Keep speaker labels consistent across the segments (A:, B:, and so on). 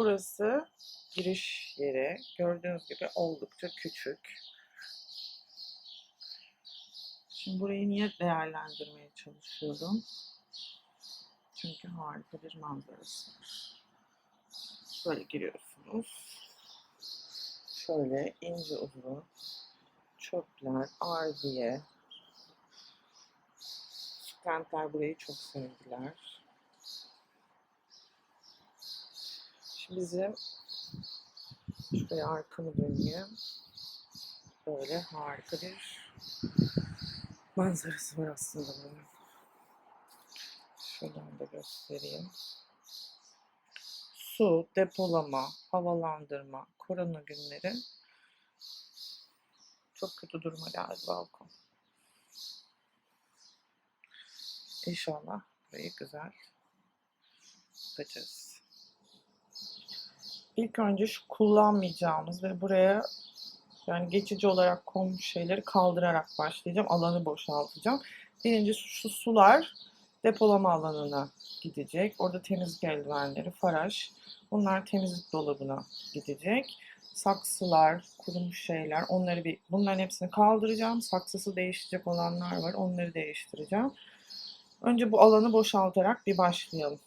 A: Burası giriş yeri. Gördüğünüz gibi oldukça küçük. Şimdi burayı niye değerlendirmeye çalışıyorum? Çünkü harika bir manzarası. Böyle giriyorsunuz. Şöyle ince uzun çöpler, ardiye. Kentler burayı çok sevdiler. Bizim şuraya arkamı döneyim. Böyle harika bir manzarası var aslında bunun. Şuradan da göstereyim. Su, depolama, havalandırma, korona günleri çok kötü duruma geldi balkon. İnşallah burayı güzel yapacağız. İlk önce şu kullanmayacağımız ve buraya yani geçici olarak konmuş şeyleri kaldırarak başlayacağım. Alanı boşaltacağım. Birincisi şu sular depolama alanına gidecek. Orada temizlik eldivenleri, faraş. Bunlar temizlik dolabına gidecek. Saksılar, kurumuş şeyler. Onları bir bunların hepsini kaldıracağım. Saksısı değişecek olanlar var. Onları değiştireceğim. Önce bu alanı boşaltarak bir başlayalım.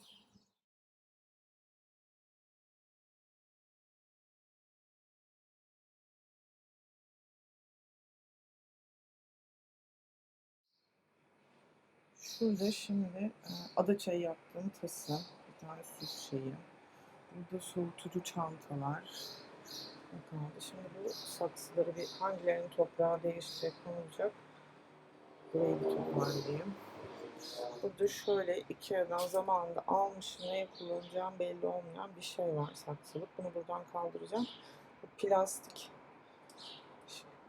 A: Şurada şimdi e, ada çayı yaptığım tası, bir tane süs şeyi. Burada soğutucu çantalar. Şimdi bu saksıları bir hangilerinin toprağı değişecek ne olacak? Burayı bir toparlayayım. Burada şöyle Ikea'dan zamanında almışım neye kullanacağım belli olmayan bir şey var saksılık. Bunu buradan kaldıracağım. Bu plastik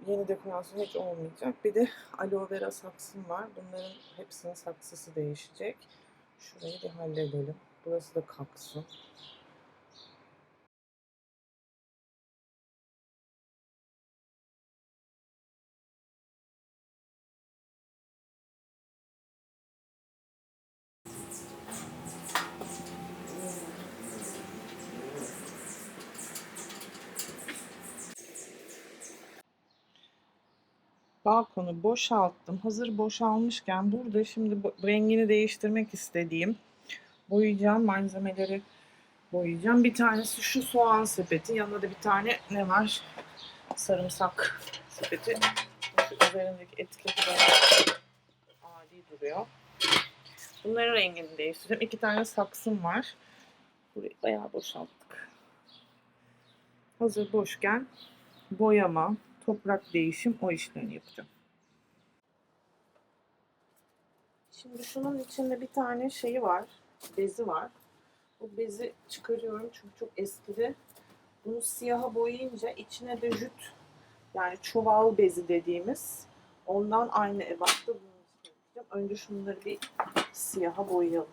A: yeni dekorasyon hiç olmayacak. Bir de aloe vera saksım var. Bunların hepsinin saksısı değişecek. Şurayı bir halledelim. Burası da kalksın. Balkonu boşalttım. Hazır boşalmışken burada şimdi rengini değiştirmek istediğim boyayacağım malzemeleri boyayacağım. Bir tanesi şu soğan sepeti. Yanında da bir tane ne var? Sarımsak sepeti. Şu üzerindeki etiketi adi duruyor. Bunların rengini değiştireceğim. İki tane saksım var. Burayı bayağı boşalttık. Hazır boşken boyama, toprak değişim o işlerini yapacağım. Şimdi şunun içinde bir tane şeyi var, bezi var. Bu bezi çıkarıyorum çünkü çok eskidi. Bunu siyaha boyayınca içine de jüt yani çuval bezi dediğimiz ondan aynı ebatta bunu. Önce şunları bir siyaha boyayalım.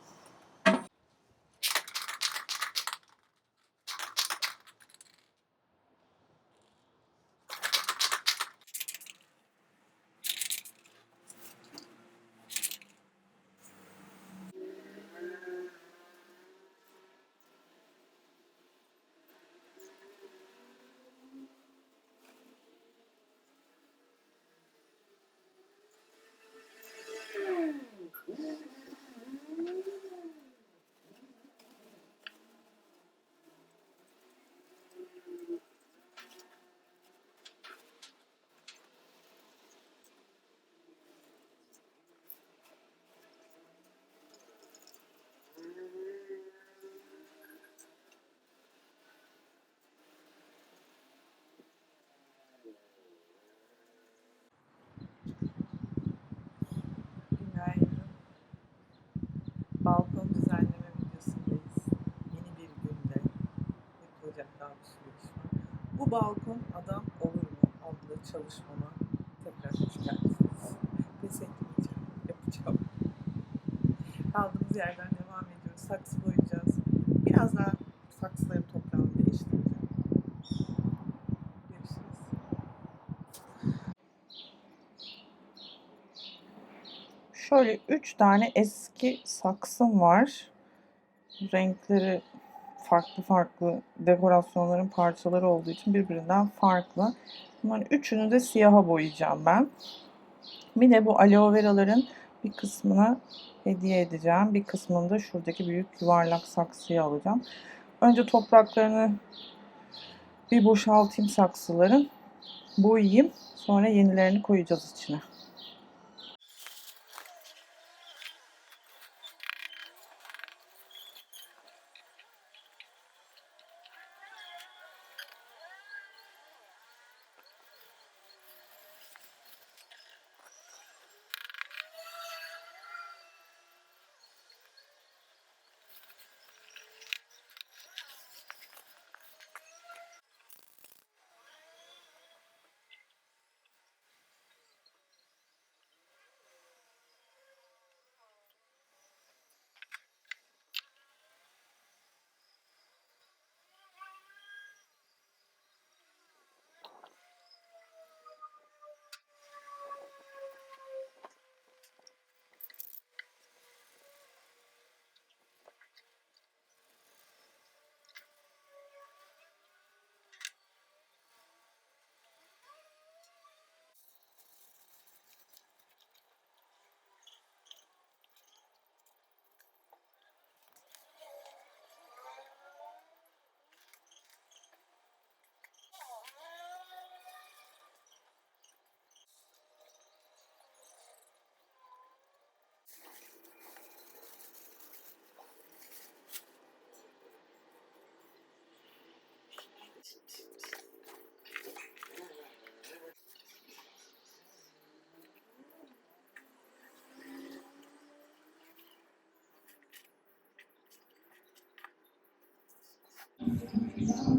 A: Günaydın. Balkon düzenleme videosundayız. Yeni bir günde yapılacak daha bir sürü iş var. Bu balkon adam olur mu adlı çalışmama tekrar hoş geldiniz. Pes etmeyeceğim, yapacağım. Kaldığımız yerden devam ediyoruz. Saksı boyayacağız. Biraz daha saksıların toprağını değiştireceğim. Şöyle üç tane eski saksım var. Renkleri farklı farklı dekorasyonların parçaları olduğu için birbirinden farklı. Bunların üçünü de siyaha boyayacağım ben. Bir de bu aloe veraların bir kısmını hediye edeceğim. Bir kısmını da şuradaki büyük yuvarlak saksıya alacağım. Önce topraklarını bir boşaltayım saksıların. Boyayayım. Sonra yenilerini koyacağız içine.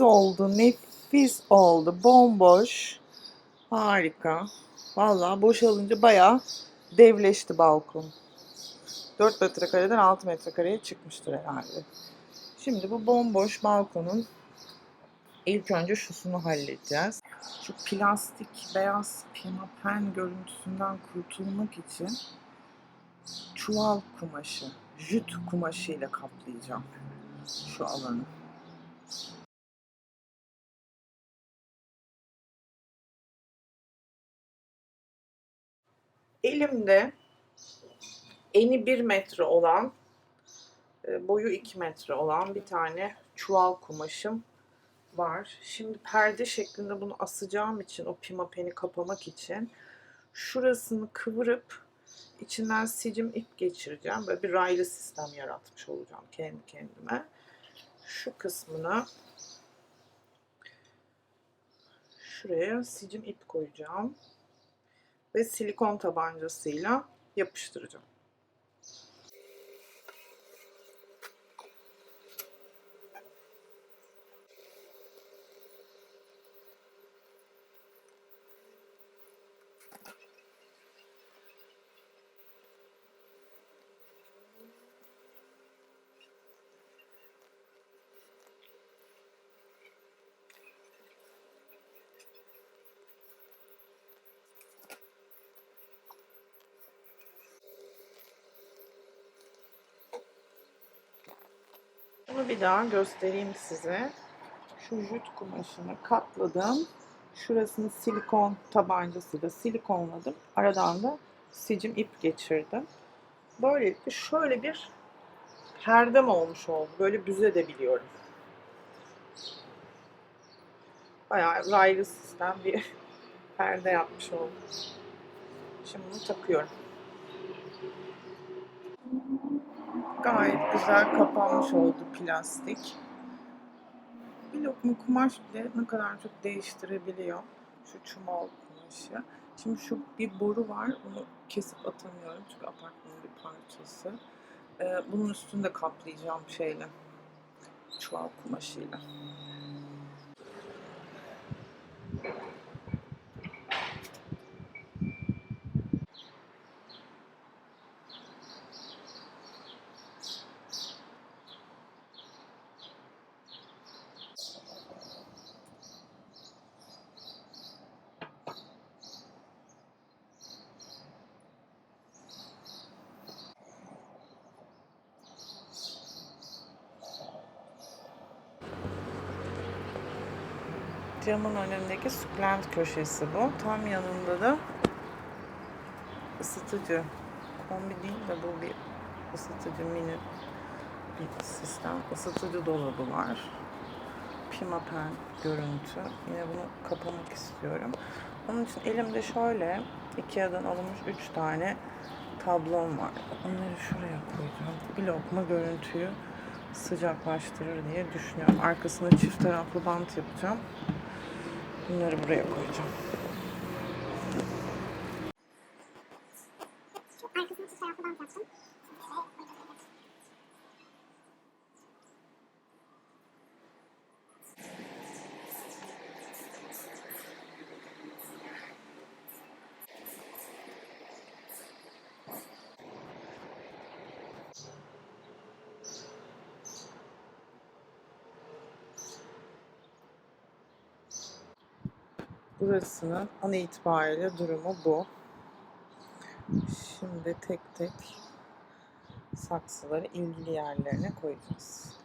A: Oldu, nefis oldu. Bomboş. Harika. Vallahi boşalınca bayağı devleşti balkon. 4 metrekareden 6 metrekareye çıkmıştır herhalde. Şimdi bu bomboş balkonun ilk önce şusunu halledeceğiz. Şu plastik beyaz pimapen görüntüsünden kurtulmak için çuval kumaşı, jüt kumaşı ile kaplayacağım şu alanı. Elimde eni 1 metre olan, e, boyu 2 metre olan bir tane çuval kumaşım var. Şimdi perde şeklinde bunu asacağım için o pimapeni kapamak için şurasını kıvırıp içinden sicim ip geçireceğim. Böyle bir raylı sistem yaratmış olacağım kendi kendime. Şu kısmına şuraya sicim ip koyacağım ve silikon tabancasıyla yapıştıracağım. Bir daha göstereyim size. Şu jüt kumaşını katladım. Şurasını silikon tabancasıyla silikonladım. Aradan da sicim ip geçirdim. Böylelikle şöyle bir perdem olmuş oldu. Böyle büzebiliyorum. Bayağı raylı sistem bir perde yapmış oldum. Şimdi bunu takıyorum. Gayet güzel kapanmış oldu plastik. Bir lokma kumaş bile ne kadar çok değiştirebiliyor. Şu çumal kumaşı. Şimdi şu bir boru var. Onu kesip atamıyorum çünkü apartmanın bir parçası. Ee, bunun üstünde de kaplayacağım şeyle. Çuval kumaşıyla. Camın önündeki sukulent köşesi bu. Tam yanında da ısıtıcı. Kombi değil de bu bir ısıtıcı mini bir sistem. Isıtıcı dolabı var. Pimapen görüntü. Yine bunu kapamak istiyorum. Onun için elimde şöyle Ikea'dan alınmış 3 tane tablom var. Onları şuraya koyacağım. Bir lokma görüntüyü sıcaklaştırır diye düşünüyorum. Arkasına çift taraflı bant yapacağım. Bunları buraya koyacağım. Burasının an itibariyle durumu bu. Şimdi tek tek saksıları ilgili yerlerine koyacağız.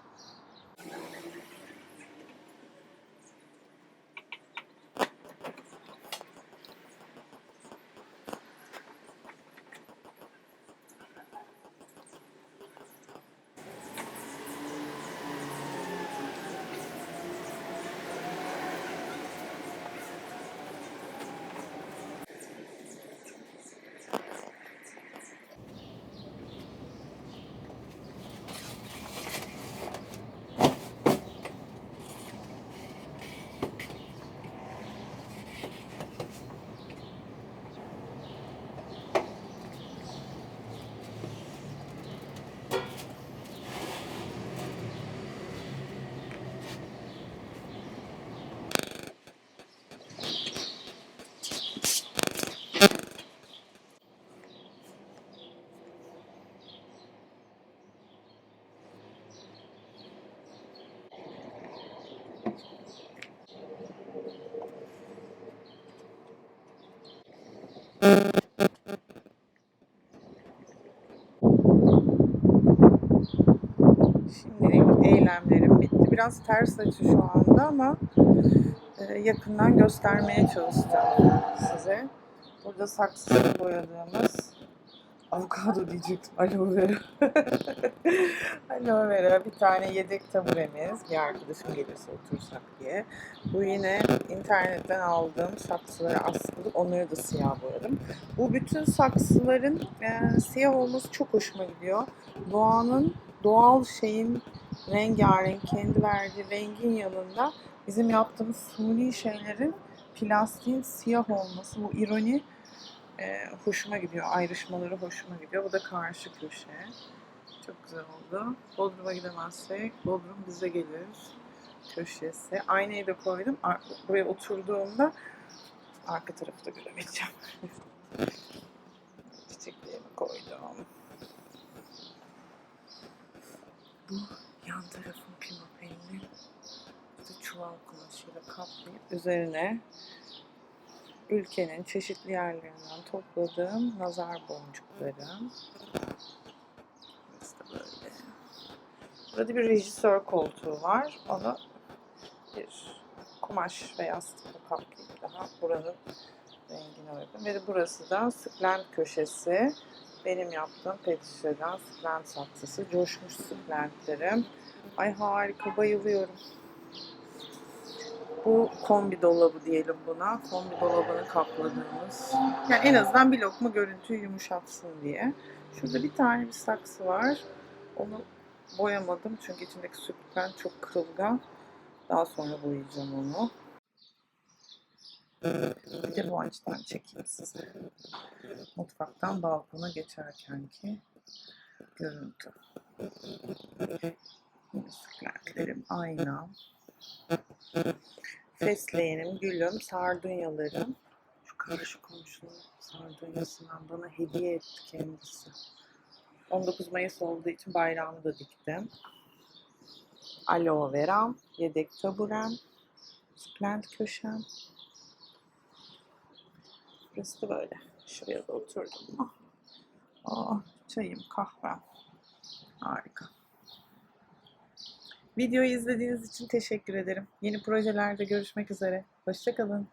A: Biraz ters açı şu anda ama e, yakından göstermeye çalışacağım size. Burada saksıda boyadığımız avokado diyecektim. Aloe vera. Aloe vera. Bir tane yedek taburemiz. Bir arkadaşım gelirse otursak diye. Bu yine internetten aldığım saksıları askılıp onları da siyah boyadım. Bu bütün saksıların e, siyah olması çok hoşuma gidiyor. Doğanın doğal şeyin rengarenk kendi verdiği rengin yanında bizim yaptığımız suni şeylerin plastiğin siyah olması bu ironi e, hoşuma gidiyor. Ayrışmaları hoşuma gidiyor. Bu da karşı köşe. Çok güzel oldu. Bodrum'a gidemezsek Bodrum bize gelir köşesi. Aynayı da koydum. Buraya oturduğumda arka tarafı da görebileceğim. Çiçeklerimi koydum. Bu yan tarafın pimapenini işte çuval kumaşıyla kaplayıp üzerine ülkenin çeşitli yerlerinden topladığım nazar boncuklarım. Burası böyle. Burada bir rejisör koltuğu var. Onu bir kumaş ve yastıkla kaplayıp daha buranın rengine uygun. Ve de burası da sıklent köşesi. Benim yaptığım pet şişeden sıklent saksısı. Coşmuş sıklentlerim. Ay harika bayılıyorum. Bu kombi dolabı diyelim buna. Kombi dolabını kapladığımız. Yani en azından bir lokma görüntüyü yumuşatsın diye. Şurada bir tane bir saksı var. Onu boyamadım çünkü içindeki sütyen çok kırılgan. Daha sonra boyayacağım onu. Bir de bu açıdan çekeyim size. Mutfaktan balkona geçerkenki görüntü. Yine sütlanklerim ayna. Fesleğenim, gülüm, sardunyalarım. Şu karşı komşunun sardunyasından bana hediye etti kendisi. 19 Mayıs olduğu için bayrağımı da diktim. Aloe veram, yedek taburem, sukulent köşem. Burası da böyle. Şuraya da oturdum. Ah, Aa, çayım, kahvem. Harika. Videoyu izlediğiniz için teşekkür ederim. Yeni projelerde görüşmek üzere. Hoşçakalın.